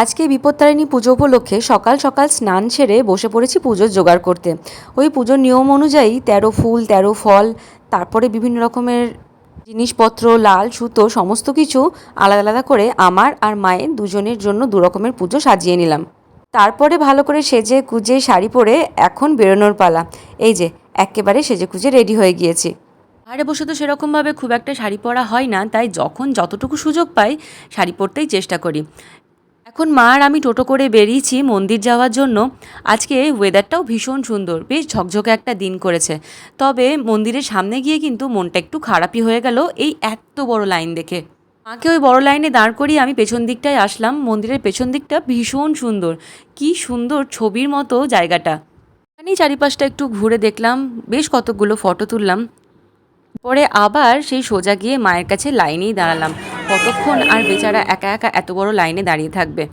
আজকে বিপত্তারিণী পুজো উপলক্ষে সকাল সকাল স্নান সেরে বসে পড়েছি পুজোর জোগাড় করতে। ওই পুজোর নিয়ম অনুযায়ী তেরো ফুল, তেরো ফল, তারপরে বিভিন্ন রকমের জিনিসপত্র, লাল, সুতো, সমস্ত কিছু আলাদা আলাদা করে আমার আর মায়ের দুজনের জন্য দু রকমের পুজো সাজিয়ে নিলাম। তারপরে ভালো করে সেজে কুজে শাড়ি পরে এখন বেরোনোর পালা। এই যে, একেবারে সেজে কুজে রেডি হয়ে গিয়েছি। পাহাড়ে বসে তো সেরকমভাবে খুব একটা শাড়ি পরা হয় না, তাই যখন যতটুকু সুযোগ পাই শাড়ি পরতেই চেষ্টা করি। এখন মা আর আমি টোটো করে বেরিয়েছি মন্দির যাওয়ার জন্য। আজকে ওয়েদারটাও ভীষণ সুন্দর, বেশ ঝকঝকে একটা দিন করেছে। তবে মন্দিরের সামনে গিয়ে কিন্তু মনটা একটু খারাপই হয়ে গেল এই এত বড় লাইন দেখে। মাকে ওই বড় লাইনে দাঁড় করিয়ে আমি পেছন দিকটায় আসলাম। মন্দিরের পেছন দিকটা ভীষণ সুন্দর। কি সুন্দর ছবির মতো জায়গাটা। এখানেই চারিপাশটা একটু ঘুরে দেখলাম, বেশ কতগুলো ফটো তুললাম। পরে আবার সেই সোজা গিয়ে মায়ের কাছে লাইনেই দাঁড়ালাম। কতক্ষণ আর বেচারা একা একা এত বড় লাইনে দাঁড়িয়ে থাকবে?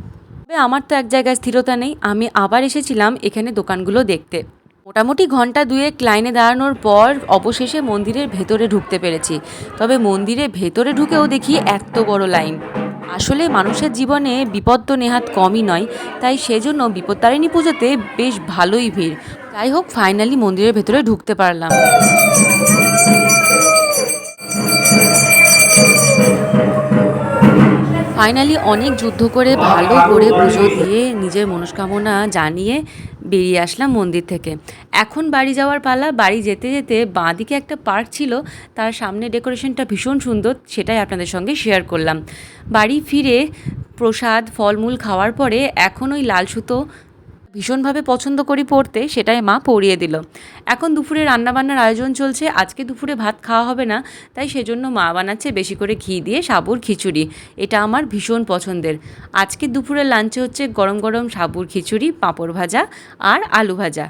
তবে আমার তো এক জায়গায় স্থিরতা নেই। আমি আবার এসেছিলাম এখানে দোকানগুলো দেখতে। মোটামুটি ঘণ্টা দুয়েক লাইনে দাঁড়ানোর পর অবশেষে মন্দিরের ভেতরে ঢুকতে পেরেছি। তবে মন্দিরের ভেতরে ঢুকেও দেখি এত বড় লাইন। আসলে মানুষের জীবনে বিপদ তো নেহাত কমই নয়, তাই সেজন্য বিপত্তারিণী পুজোতে বেশ ভালোই ভিড়। যাই হোক ফাইনালি মন্দিরের ভেতরে ঢুকতে পারলাম। ফাইনালি অনেক যুদ্ধ করে ভালো করে পুজো দিয়ে নিজের মনস্কামনা জানিয়ে বেরিয়ে আসলাম মন্দির থেকে। এখন বাড়ি যাওয়ার পালা, বাড়ি যেতে যেতে বাঁদিকে একটা পার্ক ছিল, তার সামনে ডেকোরেশনটা ভীষণ সুন্দর, সেটাই আপনাদের সঙ্গে শেয়ার করলাম। বাড়ি ফিরে প্রসাদ, ফলমূল খাওয়ার পরে এখন ওই লাল সুতো ভীষণভাবে পছন্দ করি পড়তে, সেটাই মা পড়িয়ে দিল। এখন দুপুরে রান্নাবান্নার আয়োজন চলছে, আজকে দুপুরে ভাত খাওয়া হবে না, তাই সেজন্য মা বানাচ্ছে বেশি করে ঘি দিয়ে সাবুর খিচুড়ি। এটা আমার ভীষণ পছন্দের। আজকে দুপুরের লাঞ্চে হচ্ছে গরম গরম সাবুর খিচুড়ি, পাঁপড় ভাজা আর আলু ভাজা।